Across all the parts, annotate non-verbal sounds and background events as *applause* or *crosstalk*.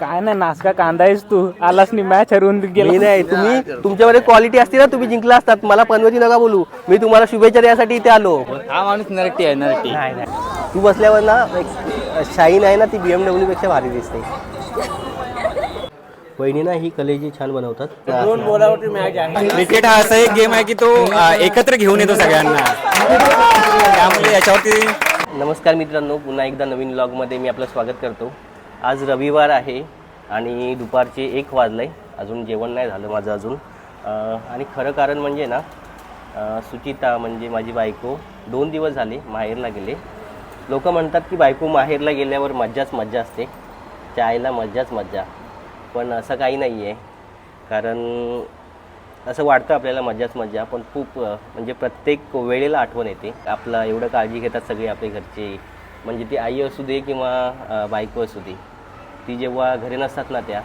काय नाही नासका कांदा आहेस तू. आलास नाही मॅच हरवून मी गेला नाही तुम्ही तुमच्यामध्ये क्वालिटी असते ना तुम्ही जिंकला असतात. मला पनवती नका बोलू. मी तुम्हाला शुभेच्छा द्यासाठी इथे आलो. हा माणूस नरटी आहे नरटी. नाही नाही. तू बसल्यावर ना एक शाईन आहे ना ती बीएमडब्ल्यू पेक्षा भारी दिसते. वहिनी ना ही कलेजी छान बनवतात. क्रिकेट हा असा एक गेम आहे की तो एकत्र घेऊन येतो सगळ्यांना. त्यामुळे याच्यावरती नमस्कार मित्रांनो पुन्हा एकदा नवीन ब्लॉगमध्ये मी आपलं स्वागत करतो. आज रविवार आहे आणि दुपारचे एक वाजलं. आहे अजून जेवण नाही झालं माझं अजून. आणि खरं कारण म्हणजे ना सुचिता म्हणजे माझी बायको दोन दिवस झाले माहेरला गेले. लोक म्हणतात की बायको माहेरला गेल्यावर मज्जाच मज्जा असते. चायला मज्जाच मज्जा. पण असं काही नाही आहे कारण असं वाटतं आपल्याला मज्जाच मज्जा. पण खूप म्हणजे प्रत्येक वेळेला आठवण येते. आपला एवढं काळजी घेतात सगळे आपले घरचे. म्हणजे ती आई असू दे किंवा बायको असू दे. ती जेव्हा घरी नसतात ना त्या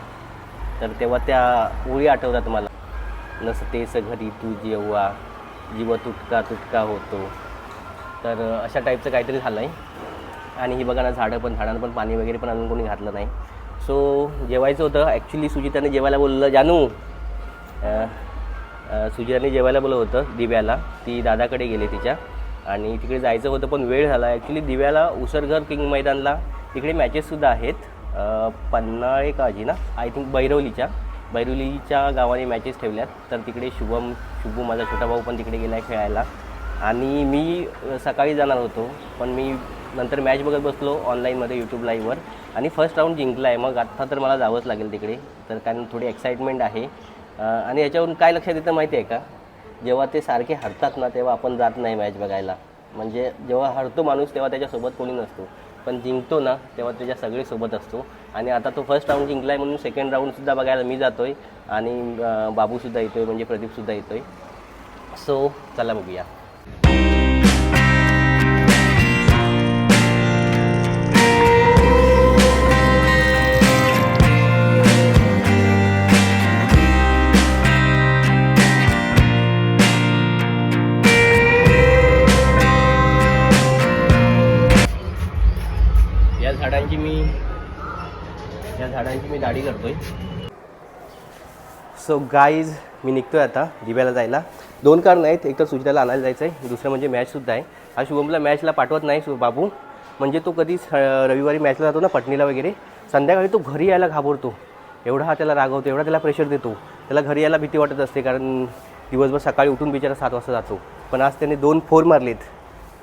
तर तेव्हा त्या ओळी आठवतात मला. नसतेस घरी तू जेव्हा जीव तुटका तुटका होतो. तर अशा टाईपचं काहीतरी झालं आहे आणि ही बघा ना झाडं पण झाडांना पण पाणी वगैरे पण अजून कोणी घातलं नाही. सो जेवायचं होतं. ॲक्च्युली सुजिताने जेवायला बोललं जानू सुजिताने जेवायला बोललं होतं दिव्याला. ती दादाकडे गेली तिच्या. आणि तिकडे जायचं होतं पण वेळ झाला. ॲक्च्युली दिव्याला उसरघर किंग मैदानला तिकडे मॅचेससुद्धा आहेत. पन्हाळे काजी ना? I think बैरवलीच्या. बैरवलीच्या गावाने मॅचेस ठेवल्यात. तर तिकडे शुभम शुभू माझा छोटा भाऊ पण तिकडे गेला आहे खेळायला. आणि मी सकाळी जाणार होतो. पण मी नंतर मॅच बघत बसलो ऑनलाईनमध्ये यूट्यूब लाईव्हवर आणि फर्स्ट राऊंड जिंकला आहे मग आत्ता तर मला जावंच लागेल तिकडे. तर कारण थोडी एक्साइटमेंट आहे. आणि याच्यावरून काय लक्षात येतं माहिती आहे का? जेव्हा ते सारखे हरतात ना तेव्हा आपण जात नाही मॅच बघायला. म्हणजे जेव्हा हरतो माणूस तेव्हा त्याच्यासोबत कोणी नसतो. पण जिंकतो ना तेव्हा त्याच्या सगळे सोबत असतो. आणि आता तो फर्स्ट राऊंड जिंकला आहे म्हणून सेकंड राऊंडसुद्धा बघायला मी जातो आहे आणि बाबूसुद्धा येतो आहे म्हणजे प्रदीपसुद्धा येतो आहे सो चला बघूया. त्या झाडांची मी दाढी करतोय. सो गाईज मी निघतोय आता दिव्याला जायला. दोन कारण आहेत. एक तर सुजिताला आणायला जायचं आहे दुसरं म्हणजे मॅचसुद्धा आहे. हा शुभमला मॅचला पाठवत नाही सु बाबू. म्हणजे तो कधी स- रविवारी मॅचला जातो ना पटणीला वगैरे. संध्याकाळी तो घरी यायला घाबरतो. एवढा हा त्याला रागवतो एवढा त्याला प्रेशर देतो. त्याला घरी यायला भीती वाटत असते कारण दिवसभर सकाळी उठून बिचारा सात वाजता जातो. पण आज त्याने दोन फोर मारलेत.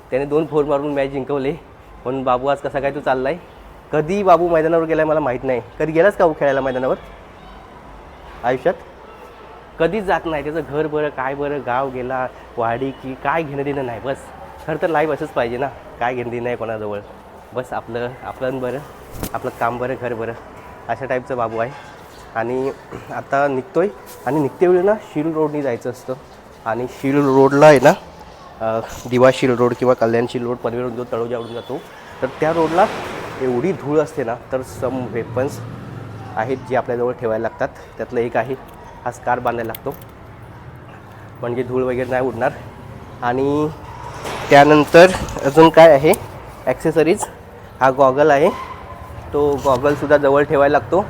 त्याने दोन फोर मारून मॅच जिंकवले. पण बाबू आज कसा काय तो चालला आहे कधी बाबू मैदानावर गेला मला माहीत नाही. कधी गेलास का हो खेळायला मैदानावर? आयुष्यात? कधीच जात नाही त्याचं घर बरं काय बरं गाव गेला वाडी की काय घेणं देणं नाही बस. खरं तर लाईफ असंच पाहिजे ना. काय घेणं देणं नाही कोणाजवळ? बस आपलं आपलं बरं. आपलं काम बरं घर बरं. अशा टाईपचं बाबू आहे. आणि आता निघतो आहे आणि निघतेवेळी ना शिल रोडनी जायचं असतं. आणि शिल रोडला आहे ना दिवा शिल रोड किंवा कल्याण शिल रोड पनवेलवरून जो तळोजावरून जातो. तर त्या रोडला एवढी धूळ असते ना तर सम वेपन्स आहेत जे आपल्याजवळ ठेवायला लागतात. त्यातलं एक आहे हा स्कार बांधायला लागतो. म्हणजे धूळ वगैरे नाही उडणार. आणि त्यानंतर अजून काय आहे? ॲक्सेसरीज हा गॉगल आहे. तो गॉगलसुद्धा जवळ ठेवायला लागतो.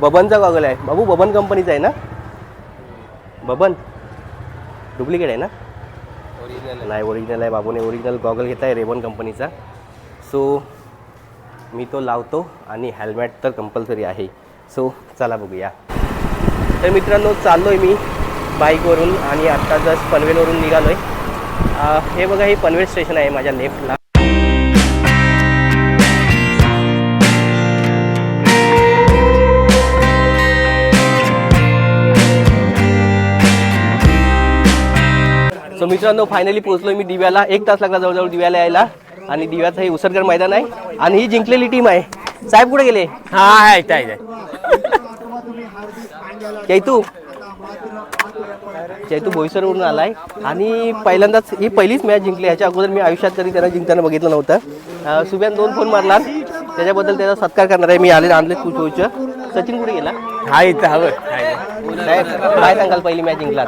बबनचा गॉगल आहे. बाबू बबन कंपनीचा आहे ना? बबन? डुप्लिकेट आहे ना? नाही ओरिजिनल आहे. बाबूने ओरिजिनल गॉगल घेत आहे रेबन कंपनीचा सो मी तो लावतो आणि हेल्मेट तर कंपल्सरी आहे. सो चला बघूया. तर मित्रांनो चाललो आहे मी बाईकवरून आणि आत्ता जस्ट पनवेलवरून निघालो आहे हे बघा हे पनवेल स्टेशन आहे माझ्या लेफ्टला मित्रांनो फायनली पोहोचलो मी दिव्याला. एक तास लागला जवळजवळ दिव्याला यायला. आणि दिव्याचं हे उसरगड मैदान आहे. आणि ही जिंकलेली टीम आहे. साहेब कुठे गेले? हा आहे इथं आहे. चैतू. चैतू बोईसरवरून आलाय. आणि पहिल्यांदाच ही पहिलीच मॅच जिंकली. ह्याच्या अगोदर मी आयुष्यात कधी त्यांना जिंकताना बघितलं नव्हतं. सुब्यान दोन फोन मारला. त्याच्याबद्दल त्याचा सत्कार करणार आहे. मी आले आणले तू सचिन कुठे गेला? हा इथं हवं. साहेब काय सांगाल पहिली मॅच जिंकलात?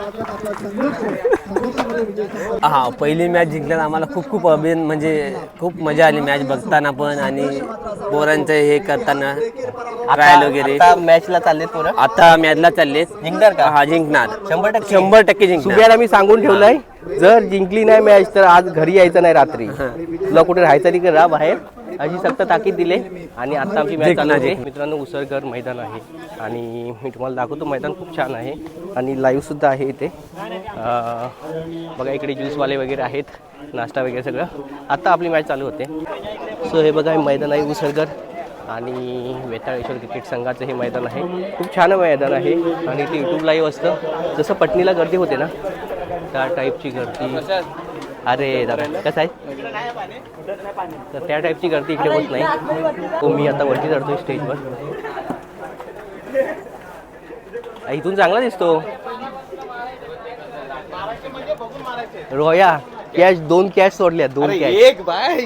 हा पहिली मॅच जिंकल्यानं आम्हाला खूप खूप अभिन म्हणजे खूप मजा आली मॅच बघताना पण आणि पोरांचं हे करताना ट्रायल वगैरे. आता मॅचला चाललेत पोरं? आता मॅचला चालले जिंकणार का? हा जिंकणार. शंभर टक्के. शंभर टक्के जिंकणार. मी सांगून ठेवलंय जर जिंकली नाही मॅच तर आज घरी यायचं नाही रात्री. तुला कुठे राहायचं नाही का? राहा बाहेर. अशी सक्त ताकीद दिले आणि आता आमची मॅच चालू आहे. मित्रांनो उसळकर मैदान आहे. आणि मी तुम्हाला दाखवतो मैदान खूप छान आहे. आणि लाईव्ह सुद्धा आहे इथे. बघा इकडे ज्यूसवाले वगैरे आहेत. नाश्ता वगैरे सगळं. आता आपली मॅच चालू होते. सो हे बघा हे मैदान आहे उसळकर आणि वेताळेश्वर क्रिकेट संघाचं हे मैदान आहे. खूप छान मैदान आहे. आणि ते यूट्यूब लाईव्ह असतं. जसं पटणीला गर्दी होते ना त्या टाईपची गर्दी. अरे दादा कसं आहे? तर त्या टाईपची गर्दी इकडे होत नाही. तो मी आता वरती चढतोय स्टेजवर इथून चांगला दिसतो. रोया कॅश दोन कॅश सोडल्या दोन कॅश एक बाय.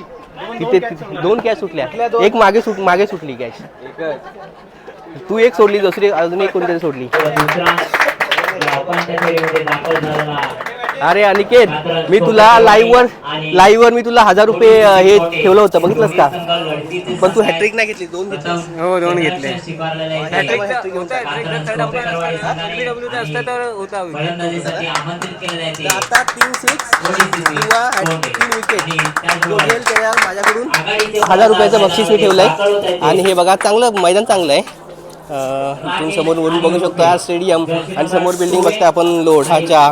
तिथे दोन कॅश सुटल्या. एक मागे सुट मागे सुटली कॅश तू एक सोडली दुसरी अजून एक कोणतरी सोडली. अरे अनिकेत मी तुला लाईव्ह वर लाईव्ह वर मी तुला हजार रुपये हे ठेवलं होतं. बघितलंस का? पण तू हॅट्रिक नाही घेतली दोन घेतली. हो दोन घेतले. आता तीन सिक्स किंवा तीन विकेट त्याला माझ्याकडून हजार रुपयाचं बक्षीस मी ठेवलंय. आणि हे बघा चांगलं मैदान चांगलं आहे. इथून समोर वरून बघू शकतो स्टेडियम आणि समोर बिल्डिंग बघता आपण लोढाच्या.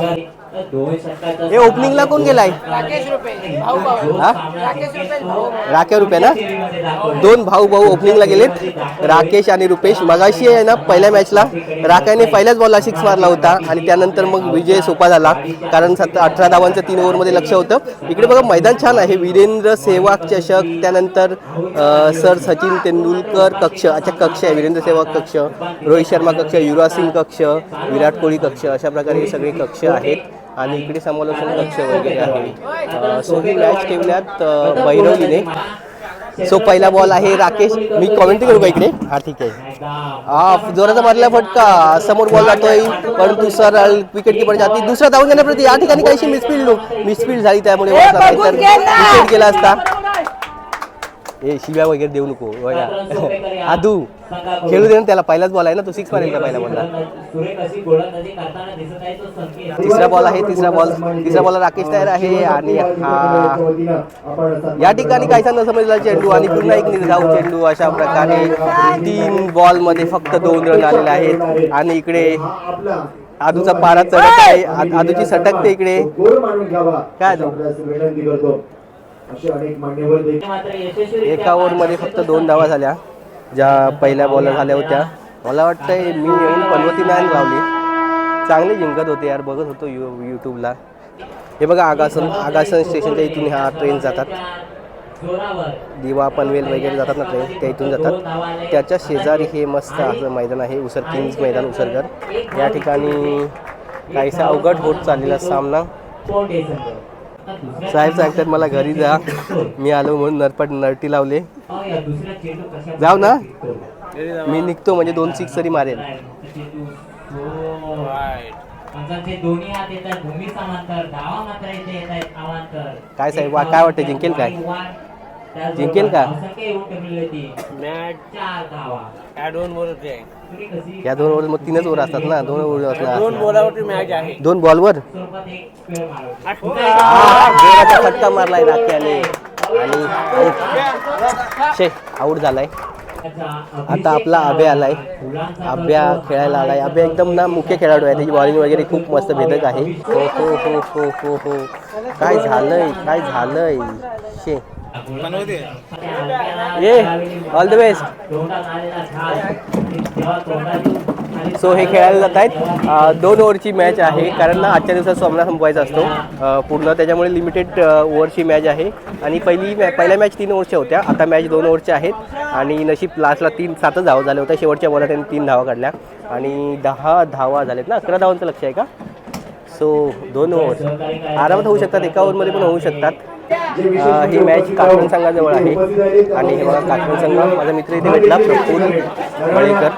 हे ओपनिंगला कोण गेलाय? राकेश रुपये ना? दोन भाऊ भाऊ ओपनिंगला गेलेत. राकेश आणि रुपेश. मगाशी आहे ना पहिल्या मॅचला राकाने पहिल्याच बॉलला सिक्स मारला होता. आणि त्यानंतर मग विजय सोपा झाला. कारण सत अठरा धावांचं तीन ओव्हरमध्ये लक्ष होतं. इकडे बघा मैदान छान आहे. वीरेंद्र सेवाग चषक. त्यानंतर सर सचिन तेंडुलकर कक्ष. अच्छा कक्ष आहे. वीरेंद्र सेवाग कक्ष. रोहित शर्मा कक्ष. युवराज सिंग कक्ष. विराट कोहली कक्ष. अशा प्रकारे हे सगळे कक्ष आहेत. आणि इकडे समालोचन कक्ष वगैरे आहे. सो ही मॅच ठेवल्यात अं, बैरवलीने. सो पहिला बॉल आहे राकेश. मी कॉमेंट्री करू का इकडे? हा ठीक आहे. हा जोराचा मारला फटका. समोर बॉल जातोय. परंतु सर विकेट किपर जाती. दुसरा धावून घेण्याप्रती या ठिकाणी काहीशी मिसफिल्ड मिसफिल्ड झाली. त्यामुळे विकेट गेला असता. ए शिव्या वगैरे देऊ नको वया. आदू खेळू दे ना त्याला पहिलाच बॉल आहे ना तो सिक्स मारेल का पहिला बॉलला. तिसरा बॉल आहे तिसरा बॉल तिसरा बॉल राकेश तयार आहे आणि हा. या ठिकाणी काहीसा न समजला चेंडू आणि पुन्हा एक निर्धाव चेंडू अशा प्रकारे तीन बॉलमध्ये फक्त दोन रन आलेले आहेत. आणि इकडे आदूचा पारा चढत आहे. आदूची सटकते इकडे. काय असे अनेक मान्यवर देखील एका ओव्हरमध्ये फक्त दोन धावा झाल्या. ज्या पहिल्या बॉलर झाल्या. होत्या. मला वाटतंय मी येऊन पनवती मॅन लावली चांगले जिंकत होते यार. बघत होतो यू यूट्यूबला. हे बघा आगासन आगासन स्टेशनच्या इथून ह्या ट्रेन जातात. दिवा पनवेल वगैरे जातात ना ट्रेन त्या इथून जातात. त्याच्या शेजारी हे मस्त असं मैदान आहे. उसर किंग्ज मैदान उसरगर या ठिकाणी काहीसा अवघड होत चाललेला सामना. साहेब सांगतात मला घरी जा. मी आलो म्हणून नरपट नरटी लावले. जाऊ ना. मी निघतो म्हणजे दोन सिक्स तरी मारेल. काय साहेब वा- काय वाटतं जिंकेल काय? जिंकेल का? मॅच चार धावा. तुम्ही कशी या दोन ओव्हर मग तीनच ओव्हर असतात ना? दोन ओव्हर असणार. बोलावरती मॅच आहे. दोन बॉलवर जोराचा फटका मारलाय राख्याने आणि. शे आऊट झालाय. आता आपला अभय आलाय. अभ्या खेळायला आलाय. अभ्या एकदम ना मुख्य खेळाडू आहे. त्याची बॉलिंग वगैरे खूप मस्त भेदक आहे. हो हो हो हो हो हो. काय झालंय? काय झालंय? शे. ये ऑल द बेस्ट सो हे खेळायला जात आहेत. दोन ओव्हरची मॅच आहे. कारण ना आजच्या दिवसात सामना संपवायचा असतो. पूर्ण त्याच्यामुळे लिमिटेड ओव्हरची मॅच आहे. आणि पहिली मॅ पहिल्या मॅच तीन ओव्हरच्या होत्या. आता मॅच दोन ओव्हरच्या आहेत. आणि नशीब लास्टला तीन सातच धावा झाल्या होत्या. शेवटच्या बॉला त्यांनी तीन धावा काढल्या. आणि दहा धावा झाल्यात ना. अकरा धावांचं लक्ष आहे का? सो दोन ओव्हर आरामात होऊ शकतात. एका ओव्हरमध्ये पण होऊ शकतात. ही मॅच काटवण संघाजवळ आहे. आणि हे बघा काटवण संघ माझा मित्र इथे भेटला प्रफुल मळेकर.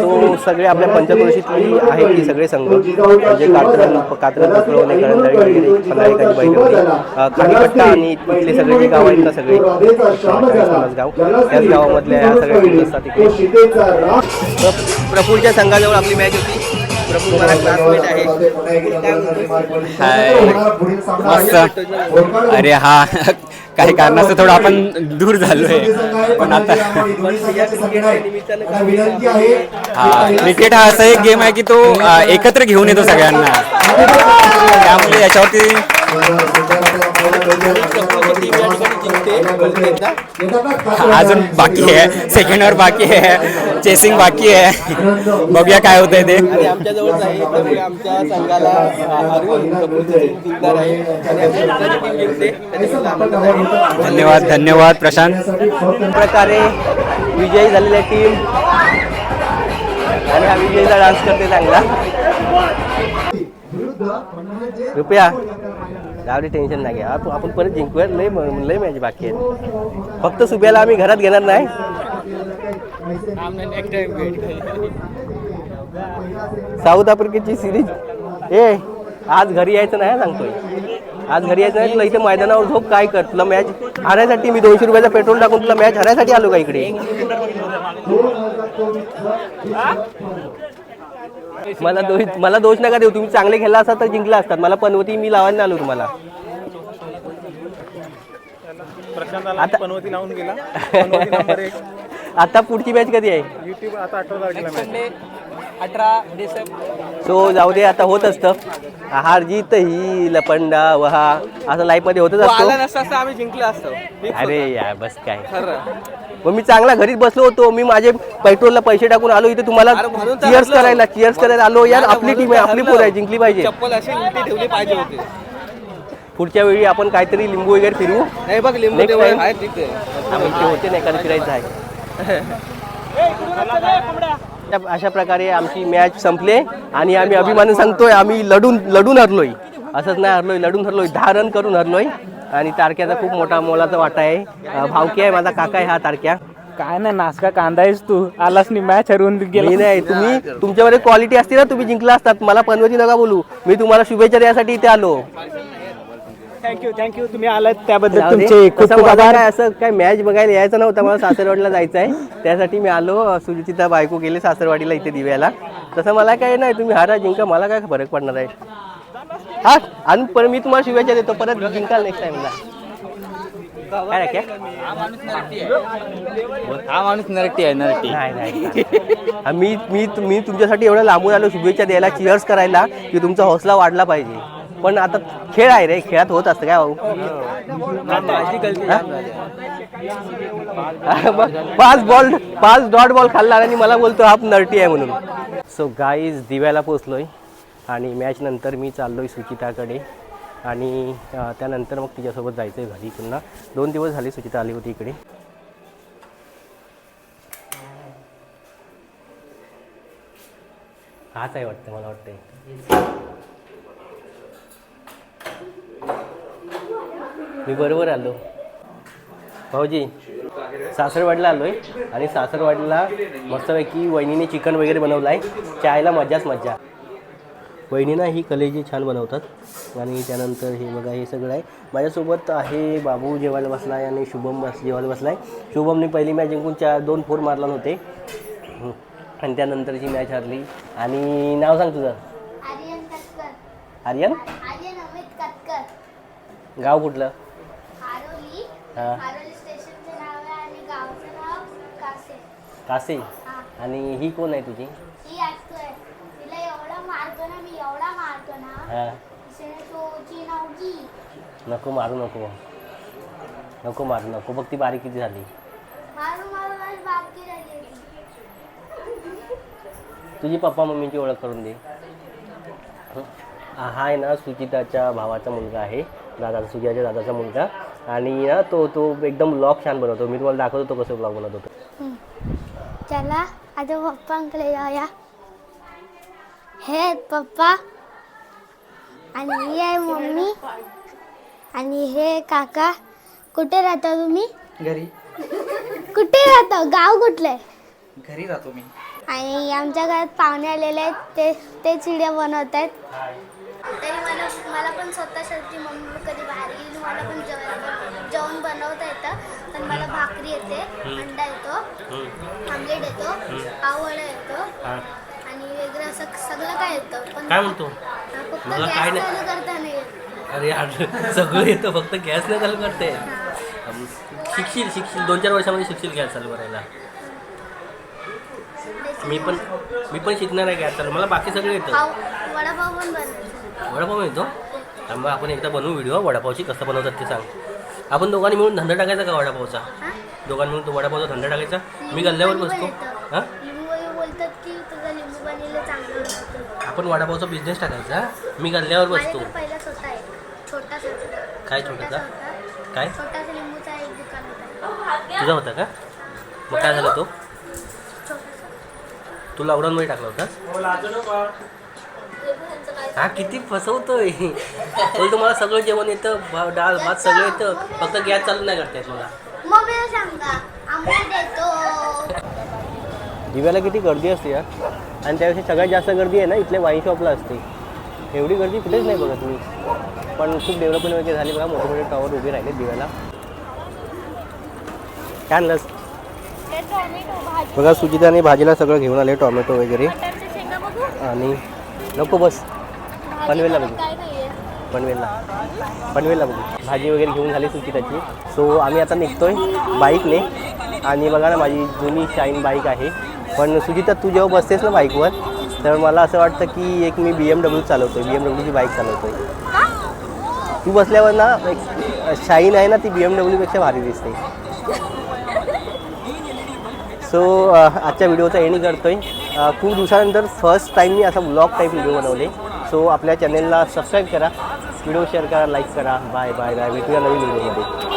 सो सगळे आपल्या पंचक्रोशीतली आहेत की सगळे संघ. म्हणजे कात्रज कात्रज पकळवणे करंजाळी वगैरे फलायकाची बैठवली खालीपट्टा आणि इथले सगळे जे गाव आहेत ना सगळे गाव त्याच गावामधल्या सगळ्या असतात प्रफुलच्या संघाजवळ आपली मॅच होती. प्रफुल माझा क्लासमेट आहे मस्त. अरे हा. *laughs* काही कारणास्तव थोडं आपण दूर झालोय. पण आता हा क्रिकेट हा असा एक गेम आहे की तो एकत्र घेऊन येतो सगळ्यांना. त्यामुळे याच्यावरती अजून बाकी आहे. सेकंडवर बाकी आहे. चेसिंग बाकी आहे. बघूया काय होतंय ते. आणि आमच्या जवळच आहे. आमच्या संघाला. धन्यवाद धन्यवाद प्रशांत. प्रकारे विजयी झालेल्या टीम. आणि हा विजयीचा डान्स करते चांगला. रुपया. जाऊ दे टेन्शन नाही घ्या. आपण आपण परत जिंकूया लय लय मॅच बाकी आहेत फक्त सुब्याला आम्ही घरात घेणार नाही. साऊथ आफ्रिकेची सिरीज ए आज घरी यायचं नाही सांगतोय. आज घरी यायचं नाही तुला इथे मैदानावर झोप काय कर? तुला मॅच हरायसाठी मी दोनशे रुपयाचा पेट्रोल टाकून तुला मॅच हरायसाठी आलो का इकडे? मला दोष मला दोष नका देऊ. तुम्ही चांगले खेळला असता तर जिंकला असतात. मला पनवती मी लावायला आलो तुम्हाला. आता पनवती लावून गेला. पनवती नंबर एक. *laughs* आता पुढची मॅच कधी आहे? युट्यूब आता अठरा तारखेला मॅच सो जाऊ दे आता होत असतं. हार जीत ही लपंडा वहा असं लाईफमध्ये होतच असतो. आम्ही जिंकलो असतो. अरे यार बस काय. मग मी चांगला घरीच बसलो होतो. मी माझे पेट्रोलला पैसे टाकून आलो इथे. तुम्हाला चिअर्स करायला चिअर्स करायला आलो. यार आपली टीम आहे. आपली पोर आहे जिंकली पाहिजे. चप्पल अशी उलटी ठेवली पाहिजे होती. पुढच्या वेळी आपण काहीतरी लिंबू वगैरे फिरवू नाही बघ लिंबू Next time. इथे होते नाही कारण फिरायचं आहे. अशा- अशा प्रकारे आमची मॅच संपले आणि आम्ही अभिमानं सांगतोय आम्ही लढून लढून हरलोय. असंच नाही हरलोय लढून हरलोय. दहा रन करून हरलोय. आणि तारक्याचा खूप मोठा मोलाचा वाटा आहे. भावकी आहे माझा काका आहे हा तारक्या. काय नाही नासका कांदा आहेस तू. आलास नी मॅच हरवून गेला. नाही तुम्ही तुमच्यामध्ये क्वालिटी असते ना तुम्ही जिंकला असतात. मला पनवती नका बोलू. मी तुम्हाला शुभेच्छा द्यासाठी इथे आलो. थँक्यू थँक्यू तुम्ही आलात त्याबद्दल. तुमचे खूप तसं खूप मला आभार. काय असं काय मॅच बघायला यायचं नव्हतं मला सासरवाडीला जायचं आहे त्यासाठी मी आलो सुजिता बायको गेले सासरवाडीला इथे दिव्याला. तसं मला काय नाही तुम्ही हारा जिंका मला काय फरक पडणार आहे? हा आणि पण मी तुम्हाला शुभेच्छा देतो. परत जिंकाल नेक्स्ट टाइमला काय राख्या? हा माणूस नरटी आहे नरटी. नाही नाही. हा, मी मी मी तुमच्यासाठी एवढं लांबून आलो शुभेच्छा द्यायला चिअर्स करायला की तुमचा हौसला वाढला पाहिजे. पण आता खेळ आहे रे खेळात होत असतं काय भाऊ? मग पाच बॉल पाच डॉट बॉल खाल्ला आणि मला बोलतो हा नरटी आहे म्हणून. सो गाईज दिव्याला पोचलोय. आणि मॅचनंतर मी चाललो आहे सुचिताकडे. आणि त्यानंतर मग तिच्यासोबत जायचं आहे घरी. पुन्हा दोन दिवस झाले सुचिता आली होती इकडे. हाच आहे वाटतं मला वाटतंय. मी बरोबर आलो. भाऊजी सासरवाडीला आलोय. आणि सासरवाडीला मस्तपैकी वहिनीने चिकन वगैरे बनवलं आहे चायला मजाच मजा वहिनीना ही कलेजी छान बनवतात. आणि त्यानंतर हे बघा हे सगळं आहे. माझ्यासोबत आहे बाबू जेवायला बसला आहे आणि शुभम बस जेवायला बसला आहे शुभमने पहिली मॅच जिंकून चार दोन फोर मारला नव्हते. आणि त्यानंतरची मॅच हरली. आणि नाव सांग तुझं. आर्यन कटकर. आर्यन? आर्यन अमित कटकर. गाव कुठलं? हां. कासे. आणि ही कोण आहे तुझी ही ऐकतोय तिला एवढा मारतो ना मी एवढा मारतो ना हां। नको मारू नको। नको मारू नको। बघ ती बारीक किती झाली. तुझी पप्पा मम्मीची ओळख करून दे. हं? आहे ना सुचिताच्या भावाचा मुलगा आहे. दादा सुजियाच्या दादाचा मुलगा. आणि ना तो तो एकदम ब्लॉग छान बनवतो. मी तुम्हाला दाखवतो तो कसं ब्लॉग बनवतो तो. चला आता पप्पांकडे जाऊया. हे पप्पा. आणि ही आहे मम्मी. आणि हे काका कुठे राहता तुम्ही? घरी. कुठे राहता? गाव कुठलं आहे? घरी राहतो मी. आणि आमच्या घरात पाहुणे आलेले आहेत. ते ते चिड्या बनवत आहेत. तरी मला मला पण स्वतःसाठी मम्मी कधी बाहेर गेली मला पण जेवण जेवण बनवता येतं. पण मला भाकरी येते अंडा येतो आमलेट येतो पावडा येतो. आणि वेगळं असं सगळं काय येतं. पण काय म्हणतो फक्त मला काय नाही. अरे यार सगळं येतं फक्त गॅस नाही चालू करते शिकशील शिकशील. दोन चार वर्षामध्ये शिकशील गॅस चालू करायला. मी पण मी पण शिकणार आहे गॅस चालू. मला बाकी सगळं येतं. पाव वडापाव वडापाव येतो? मग आपण एकदा बनवू व्हिडिओ. वडापावची कसं बनवतात ते सांग. आपण दोघांनी मिळून धंदा टाकायचा का वडापावचा? दोघांनी मिळून तो वडापावचा धंदा टाकायचा? मी गल्ल्यावर बसतो. हां? आपण वडापावचा बिझनेस टाकायचा मी गल्ल्यावर बसतो. काय छोटासा? होता. काय? होता. तुझा होता का? मग काय झालं तो? तू लॉकडाऊनमध्ये टाकला होतास? हा किती फसवतोय. बोल तुम्हाला सगळं जेवण येतं डाळ भात सगळं येतं. फक्त गॅस चालू नाही करतायत मला. दिव्याला किती गर्दी असते यार. आणि त्यावेळी सगळ्यात जास्त गर्दी आहे ना इथल्या वाईन शॉपला असते. एवढी गर्दी कुठेच नाही बघा तुम्ही पण खूप डेव्हलपमेंट वगैरे झाली बघा मोठे मोठे टॉवर उभे राहिले दिव्याला. काय आणलंस? बघा सुजिताने भाजीला सगळं घेऊन आले टोमॅटो वगैरे. आणि नको बस. पनवेलला बघू. पनवेलला. पनवेलला बघू. भाजी वगैरे घेऊन झाली सुचिताची सो आम्ही आता निघतोय बाईकने. आणि बघा ना माझी जुनी शाईन बाईक आहे. पण सुजिता तू जेव्हा बसतेस ना बाईकवर तर मला असं वाटतं की एक मी बी एम डब्ल्यू चालवतोय बी एम डब्ल्यूची बाईक चालवतोय. तू बसल्यावर ना एक शाईन आहे ना ती बी एम डब्ल्यूपेक्षा भारी दिसते. सो आजच्या व्हिडिओचा एंड करतो आहे खूप दिवसानंतर फर्स्ट टाईम मी असा ब्लॉग टाईप व्हिडिओ बनवले. सो आपल्या चॅनलला सबस्क्राईब करा व्हिडिओ शेअर करा लाईक करा. बाय बाय बाय भेटूया नवीन व्हिडिओमध्ये